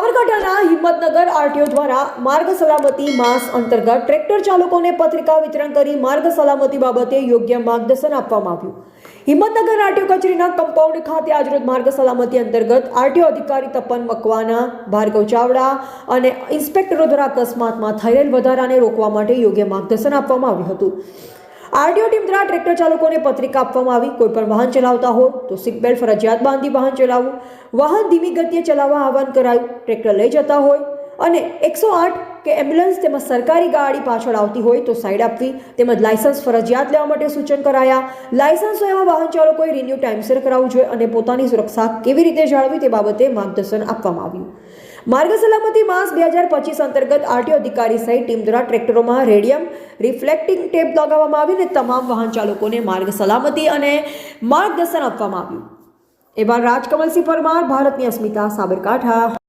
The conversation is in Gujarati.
સાબરકાંઠાના હિંમતનગર આરટીઓ દ્વારા માર્ગ સલામતી માસ અંતર્ગત ટ્રેક્ટર ચાલકોને પત્રિકા વિતરણ કરી માર્ગ સલામતી બાબતે યોગ્ય માર્ગદર્શન આપવામાં આવ્યું. હિંમતનગર આરટીઓ કચેરીના કમ્પાઉન્ડ ખાતે આજરોજ માર્ગ સલામતી અંતર્ગત આરટીઓ અધિકારી તપન મકવાના, ભાર્ગવ ચાવડા અને ઇન્સ્પેક્ટરો દ્વારા અકસ્માતમાં થયેલ વધારાને રોકવા માટે યોગ્ય માર્ગદર્શન આપવામાં આવ્યું હતું. આરટીઓ ટીમ દ્વારા ટ્રેક્ટર ચાલકોને પત્રિકા આપવામાં આવી. કોઈપણ વાહન ચલાવતા હોય તો બેલ્ટ ફરજિયાત બાંધી વાહન ચલાવવું. વાહન ધીમી ગતિએ ચલાવવા આહવાન કરાયું. ટ્રેક્ટર લઈ જતા હોય અને એકસો આઠ કે એમ્બ્યુલન્સ તેમજ સરકારી ગાડી પાછળ આવતી હોય તો સાઈડ આપવી, તેમજ લાયસન્સ ફરજિયાત લેવા માટે સૂચન કરાયા. લાયસન્સ એવા વાહન ચાલકોએ રિન્યુ ટાઈમસર કરાવવું જોઈએ અને પોતાની સુરક્ષા કેવી રીતે જાળવી તે બાબતે માર્ગદર્શન આપવામાં આવ્યું. માર્ગ સલામતી માસ બે હજાર પચીસ અંતર્ગત આરટીઓ અધિકારી સહિત ટીમ દ્વારા ટ્રેક્ટરોમાં રેડિયમ રિફ્લેક્ટિંગ ટેપ લગાવવામાં આવી અને તમામ વાહન ચાલકોને માર્ગ સલામતી અને માર્ગદર્શન આપવામાં આવ્યું. એવા રાજકમલસિંહ પરમાર, ભારતની અસ્મિતા સાબરકાંઠા.